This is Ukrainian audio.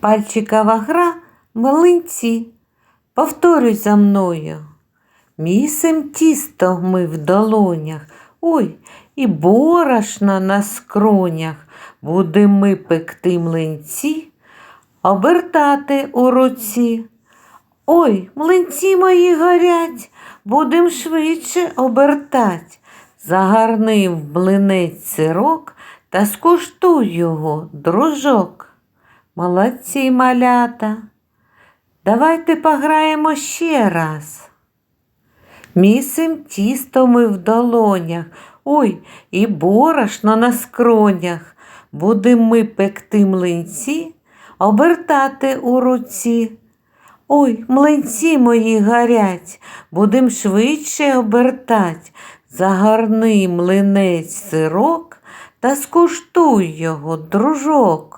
Пальчикова гра млинці. Повторюй за мною. Місим тісто ми в долонях, ой, і борошна на скронях. Будем ми пекти млинці, обертати у руці. Ой, млинці мої горять, будем швидше обертать. Загарни в млинець сирок та скуштуй його, дружок. Молодці малята. Давайте пограємо ще раз. Місим тісто ми в долонях, ой, і борошно на скронях. Будем ми пекти млинці, обертати у руці. Ой, млинці мої горять, будем швидше обертать. Загарни млинець сирок та скуштуй його, дружок.